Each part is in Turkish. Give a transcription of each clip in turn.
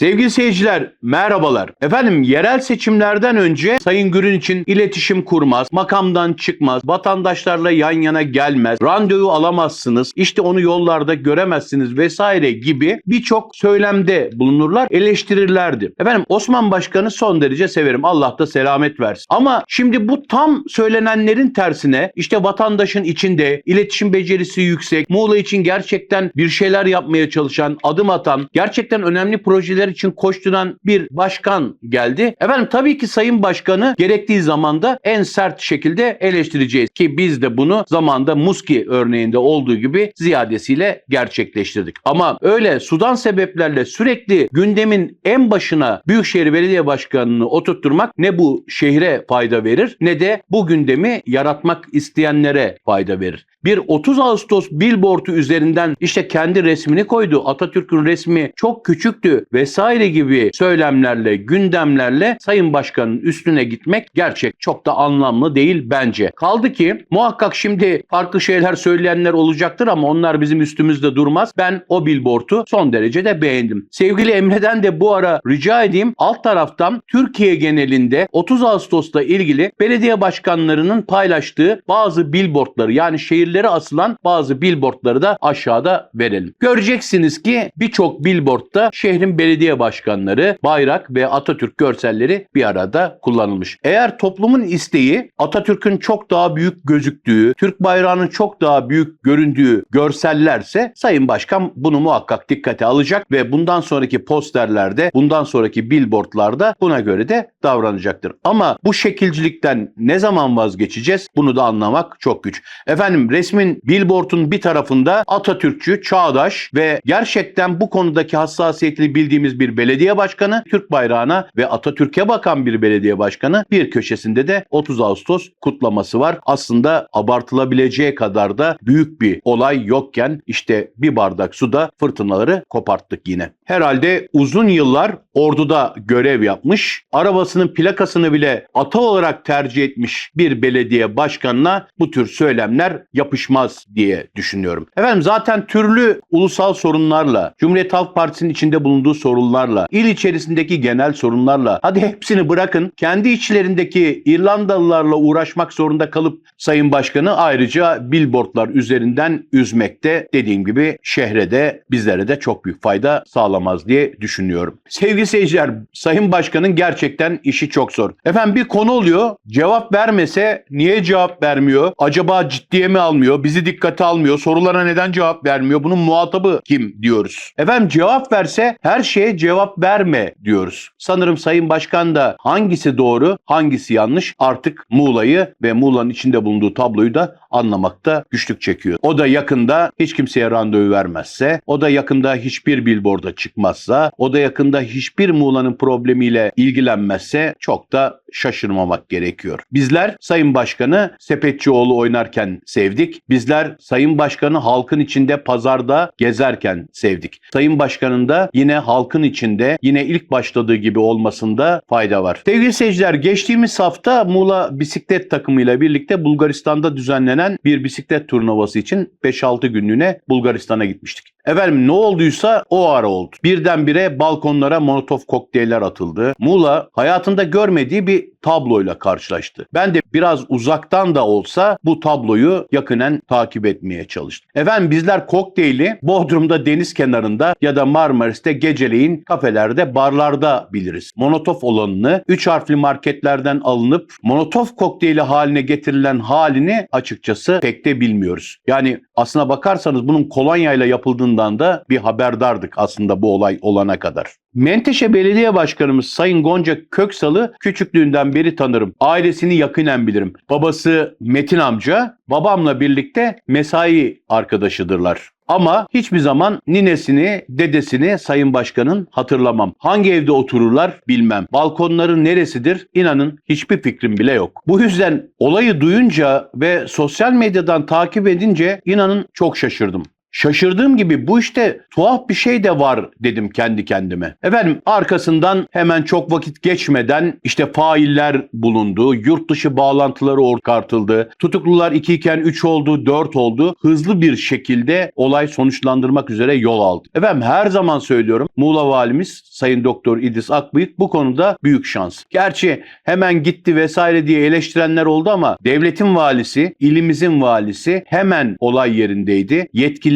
Sevgili seyirciler merhabalar. Efendim yerel seçimlerden önce Sayın Gürün için iletişim kurmaz, makamdan çıkmaz, vatandaşlarla yan yana gelmez, randevu alamazsınız, işte onu yollarda göremezsiniz vesaire gibi birçok söylemde bulunurlar, eleştirirlerdi. Efendim Osman Başkan'ı son derece severim. Allah da selamet versin. Ama şimdi bu tam söylenenlerin tersine işte vatandaşın içinde iletişim becerisi yüksek, Muğla için gerçekten bir şeyler yapmaya çalışan, adım atan, gerçekten önemli projeler için koşturan bir başkan geldi. Efendim tabii ki Sayın Başkan'ı gerektiği zamanda en sert şekilde eleştireceğiz ki biz de bunu zamanda Muski örneğinde olduğu gibi ziyadesiyle gerçekleştirdik. Ama öyle sudan sebeplerle sürekli gündemin en başına Büyükşehir Belediye Başkanı'nı oturtturmak ne bu şehre fayda verir ne de bu gündemi yaratmak isteyenlere fayda verir. Bir 30 Ağustos billboardu üzerinden işte kendi resmini koydu. Atatürk'ün resmi çok küçüktü vesaire gibi söylemlerle, gündemlerle Sayın Başkan'ın üstüne gitmek gerçek çok da anlamlı değil bence. Kaldı ki muhakkak şimdi farklı şeyler söyleyenler olacaktır ama onlar bizim üstümüzde durmaz. Ben o billboardu son derecede beğendim. Sevgili Emre'den de bu ara rica edeyim alt taraftan Türkiye genelinde 30 Ağustos'ta ilgili belediye başkanlarının paylaştığı bazı billboardları yani şehirlere asılan bazı billboardları da aşağıda verelim. Göreceksiniz ki birçok billboardda şehrin belediye başkanları, bayrak ve Atatürk görselleri bir arada kullanılmış. Eğer toplumun isteği Atatürk'ün çok daha büyük gözüktüğü, Türk bayrağının çok daha büyük göründüğü görsellerse Sayın Başkan bunu muhakkak dikkate alacak ve bundan sonraki posterlerde, bundan sonraki billboardlarda buna göre de davranacaktır. Ama bu şekilcilikten ne zaman vazgeçeceğiz? Bunu da anlamak çok güç. Efendim resmin billboardun bir tarafında Atatürkçü, çağdaş ve gerçekten bu konudaki hassasiyetini bildiğimiz bir belediye başkanı, Türk bayrağına ve Atatürk'e bakan bir belediye başkanı, bir köşesinde de 30 Ağustos kutlaması var. Aslında abartılabileceği kadar da büyük bir olay yokken işte bir bardak suda fırtınaları koparttık yine. Herhalde uzun yıllar orduda görev yapmış, arabasının plakasını bile ata olarak tercih etmiş bir belediye başkanına bu tür söylemler yapışmaz diye düşünüyorum. Efendim zaten türlü ulusal sorunlarla, Cumhuriyet Halk Partisi'nin içinde bulunduğu sorunlarla, il içerisindeki genel sorunlarla, hadi hepsini bırakın, kendi içlerindeki İrlandalılarla uğraşmak zorunda kalıp Sayın Başkanı ayrıca billboardlar üzerinden üzmekte dediğim gibi şehre de bizlere de çok büyük fayda sağlamaz diye düşünüyorum. Sevgili seyirciler, Sayın Başkan'ın gerçekten işi çok zor. Efendim bir konu oluyor, cevap vermese niye cevap vermiyor? Acaba ciddiye mi almıyor? Bizi dikkate almıyor? Sorulara neden cevap vermiyor? Bunun muhatabı kim diyoruz. Efendim cevap verse her şeye cevap verme diyoruz. Sanırım Sayın Başkan da hangisi doğru, hangisi yanlış artık Muğla'yı ve Muğla'nın içinde bulunduğu tabloyu da anlamakta güçlük çekiyor. O da yakında hiç kimseye randevu vermezse, o da yakında hiçbir billboarda çıkmazsa, o da yakında hiçbir Muğla'nın problemiyle ilgilenmezse çok da şaşırmamak gerekiyor. Bizler Sayın Başkanı Sepetçioğlu oynarken sevdik. Bizler Sayın Başkanı halkın içinde pazarda gezerken sevdik. Sayın Başkanın da yine halkın içinde yine ilk başladığı gibi olmasında fayda var. Sevgili seyirciler geçtiğimiz hafta Muğla bisiklet takımıyla birlikte Bulgaristan'da düzenlenen bir bisiklet turnuvası için 5-6 günlüğüne Bulgaristan'a gitmiştik. Efendim ne olduysa o ara oldu. Birdenbire balkonlara molotof kokteyller atıldı. Muğla hayatında görmediği bir tabloyla karşılaştı. Ben de biraz uzaktan da olsa bu tabloyu yakinen takip etmeye çalıştım. Efendim bizler kokteyli Bodrum'da deniz kenarında ya da Marmaris'te geceleyin kafelerde, barlarda biliriz. Monotof olanını 3 harfli marketlerden alınıp monotof kokteyli haline getirilen halini açıkçası pek de bilmiyoruz. Yani aslına bakarsanız bunun kolonyayla yapıldığından da bir haberdardık aslında bu olay olana kadar. Menteşe Belediye Başkanımız Sayın Gonca Köksal'ı küçüklüğünden beri tanırım. Ailesini yakinen bilirim. Babası Metin amca, babamla birlikte mesai arkadaşıdırlar. Ama hiçbir zaman ninesini, dedesini Sayın Başkan'ın hatırlamam. Hangi evde otururlar bilmem. Balkonları neresidir inanın hiçbir fikrim bile yok. Bu yüzden olayı duyunca ve sosyal medyadan takip edince inanın çok şaşırdım. Şaşırdığım gibi bu işte tuhaf bir şey de var dedim kendi kendime. Efendim arkasından hemen çok vakit geçmeden işte failler bulundu, yurt dışı bağlantıları orkartıldı, tutuklular 2 iken 3 oldu, 4 oldu. Hızlı bir şekilde olay sonuçlandırmak üzere yol aldı. Efendim her zaman söylüyorum Muğla Valimiz Sayın Doktor İdris Akbıyık bu konuda büyük şans. Gerçi hemen gitti vesaire diye eleştirenler oldu ama devletin valisi, ilimizin valisi hemen olay yerindeydi.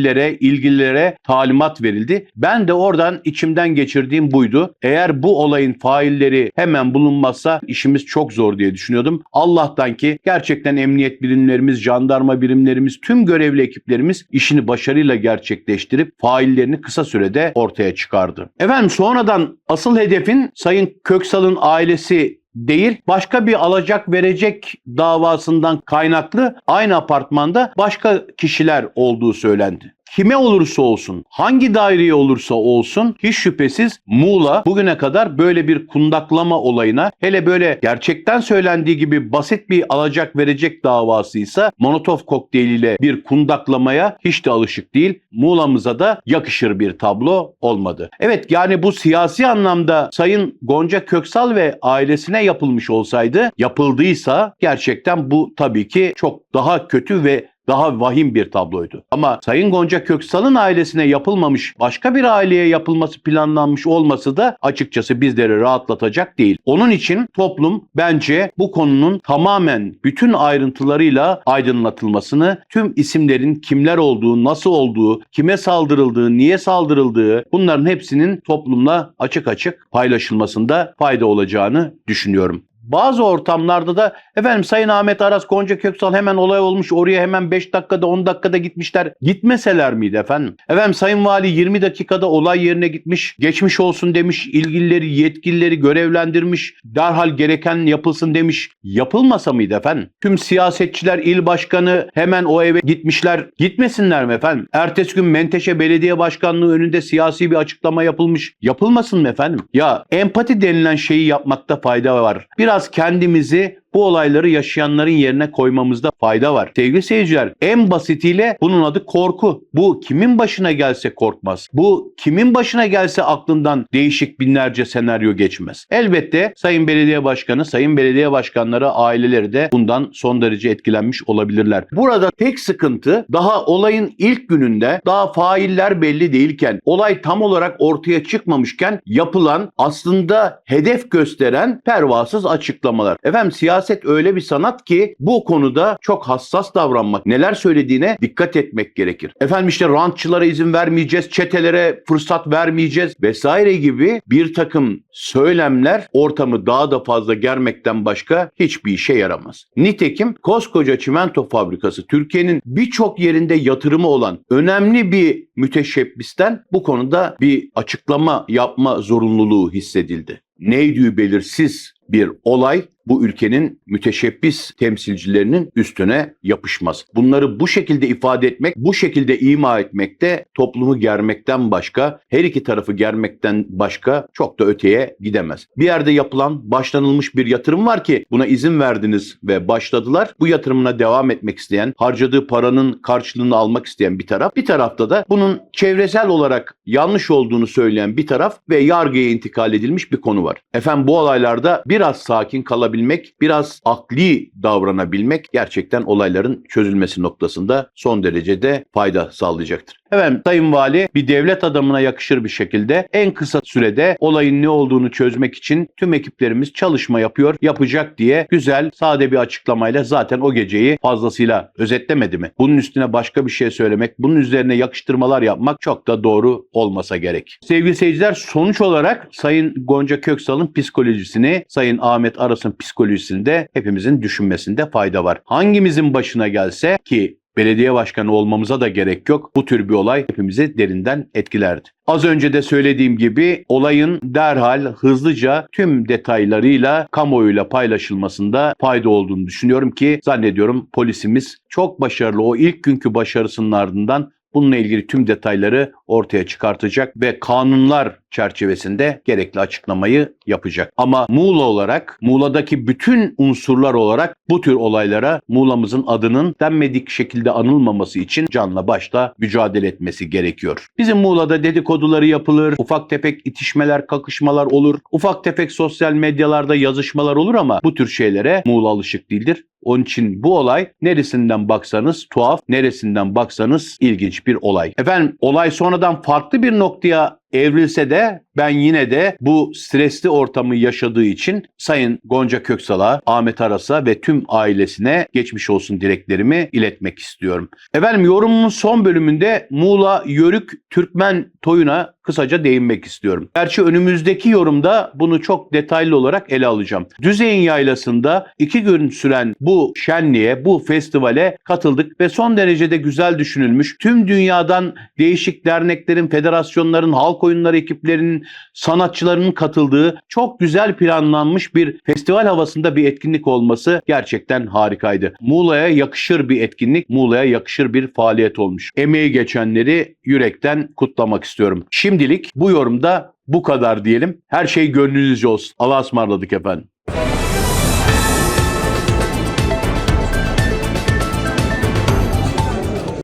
Yetkililere, ilgililere talimat verildi. Ben de oradan içimden geçirdiğim buydu. Eğer bu olayın failleri hemen bulunmazsa işimiz çok zor diye düşünüyordum. Allah'tan ki gerçekten emniyet birimlerimiz, jandarma birimlerimiz, tüm görevli ekiplerimiz işini başarıyla gerçekleştirip faillerini kısa sürede ortaya çıkardı. Efendim sonradan asıl hedefin Sayın Köksal'ın ailesi değil başka bir alacak verecek davasından kaynaklı aynı apartmanda başka kişiler olduğu söylendi. Kime olursa olsun, hangi daireye olursa olsun hiç şüphesiz Muğla bugüne kadar böyle bir kundaklama olayına hele böyle gerçekten söylendiği gibi basit bir alacak verecek davasıysa Molotov kokteyliyle bir kundaklamaya hiç de alışık değil. Muğla'mıza da yakışır bir tablo olmadı. Evet yani bu siyasi anlamda Sayın Gonca Köksal ve ailesine yapılmış olsaydı yapıldıysa gerçekten bu tabii ki çok daha kötü ve daha vahim bir tabloydu. Ama Sayın Gonca Köksal'ın ailesine yapılmamış başka bir aileye yapılması planlanmış olması da açıkçası bizleri rahatlatacak değil. Onun için toplum bence bu konunun tamamen bütün ayrıntılarıyla aydınlatılmasını, tüm isimlerin kimler olduğu, nasıl olduğu, kime saldırıldığı, niye saldırıldığı bunların hepsinin toplumla açık açık paylaşılmasında fayda olacağını düşünüyorum. Bazı ortamlarda da efendim Sayın Ahmet Aras, Gonca Köksal hemen olay olmuş oraya hemen 5 dakikada 10 dakikada gitmişler. Gitmeseler miydi efendim? Efendim Sayın Vali 20 dakikada olay yerine gitmiş, geçmiş olsun demiş, ilgilileri, yetkilileri görevlendirmiş, derhal gereken yapılsın demiş. Yapılmasa mıydı efendim? Tüm siyasetçiler, il başkanı hemen o eve gitmişler. Gitmesinler mi efendim? Ertesi gün Menteşe Belediye Başkanlığı önünde siyasi bir açıklama yapılmış. Yapılmasın mı efendim? Ya empati denilen şeyi yapmakta fayda var. Biraz kendimizi bu olayları yaşayanların yerine koymamızda fayda var. Sevgili seyirciler en basitiyle bunun adı korku. Bu kimin başına gelse korkmaz. Bu kimin başına gelse aklından değişik binlerce senaryo geçmez. Elbette Sayın Belediye Başkanı, Sayın Belediye Başkanları aileleri de bundan son derece etkilenmiş olabilirler. Burada tek sıkıntı daha olayın ilk gününde daha failler belli değilken, olay tam olarak ortaya çıkmamışken yapılan aslında hedef gösteren pervasız açıklamalar. Efendim siyasi siyaset öyle bir sanat ki bu konuda çok hassas davranmak, neler söylediğine dikkat etmek gerekir. Efendim işte rantçılara izin vermeyeceğiz, çetelere fırsat vermeyeceğiz vesaire gibi bir takım söylemler ortamı daha da fazla germekten başka hiçbir işe yaramaz. Nitekim koskoca çimento fabrikası Türkiye'nin birçok yerinde yatırımı olan önemli bir müteşebbisten bu konuda bir açıklama yapma zorunluluğu hissedildi. Neydi belirsiz bir olay bu ülkenin müteşebbis temsilcilerinin üstüne yapışmaz. Bunları bu şekilde ifade etmek, bu şekilde ima etmek de toplumu germekten başka, her iki tarafı germekten başka çok da öteye gidemez. Bir yerde yapılan, başlanılmış bir yatırım var ki buna izin verdiniz ve başladılar. Bu yatırımına devam etmek isteyen, harcadığı paranın karşılığını almak isteyen bir taraf. Bir tarafta da bunun çevresel olarak yanlış olduğunu söyleyen bir taraf ve yargıya intikal edilmiş bir konu var. Efendim bu olaylarda biraz sakin kalabilmek biraz akli davranabilmek gerçekten olayların çözülmesi noktasında son derecede fayda sağlayacaktır. Efendim Sayın Vali bir devlet adamına yakışır bir şekilde en kısa sürede olayın ne olduğunu çözmek için tüm ekiplerimiz çalışma yapıyor, yapacak diye güzel, sade bir açıklamayla zaten o geceyi fazlasıyla özetlemedi mi? Bunun üstüne başka bir şey söylemek, bunun üzerine yakıştırmalar yapmak çok da doğru olmasa gerek. Sevgili seyirciler sonuç olarak Sayın Gonca Köksal'ın psikolojisini, Sayın Ahmet Aras'ın psikolojisini de hepimizin düşünmesinde fayda var. Hangimizin başına gelse ki belediye başkanı olmamıza da gerek yok. Bu tür bir olay hepimizi derinden etkilerdi. Az önce de söylediğim gibi olayın derhal hızlıca tüm detaylarıyla kamuoyuyla paylaşılmasında fayda olduğunu düşünüyorum ki zannediyorum polisimiz çok başarılı o ilk günkü başarısının ardından bununla ilgili tüm detayları ortaya çıkartacak ve kanunlar çerçevesinde gerekli açıklamayı yapacak. Ama Muğla olarak, Muğla'daki bütün unsurlar olarak bu tür olaylara Muğla'mızın adının denmedik şekilde anılmaması için canla başla mücadele etmesi gerekiyor. Bizim Muğla'da dedikoduları yapılır, ufak tefek itişmeler, kakışmalar olur, ufak tefek sosyal medyalarda yazışmalar olur ama bu tür şeylere Muğla alışık değildir. Onun için bu olay neresinden baksanız tuhaf, neresinden baksanız ilginç bir olay. Efendim olay sonradan farklı bir noktaya evrilse de ben yine de bu stresli ortamı yaşadığı için Sayın Gonca Köksal'a, Ahmet Aras'a ve tüm ailesine geçmiş olsun dileklerimi iletmek istiyorum. Efendim yorumumun son bölümünde Muğla Yörük Türkmen toyuna kısaca değinmek istiyorum. Gerçi önümüzdeki yorumda bunu çok detaylı olarak ele alacağım. Düzey'in yaylasında iki gün süren bu şenliğe, bu festivale katıldık ve son derecede güzel düşünülmüş. Tüm dünyadan değişik derneklerin, federasyonların, halk oyunları ekiplerinin, sanatçılarının katıldığı çok güzel planlanmış bir festival havasında bir etkinlik olması gerçekten harikaydı. Muğla'ya yakışır bir etkinlik, Muğla'ya yakışır bir faaliyet olmuş. Emeği geçenleri yürekten kutlamak istiyorum. Şimdilik bu yorumda bu kadar diyelim. Her şey gönlünüzce olsun. Allah'a ısmarladık efendim.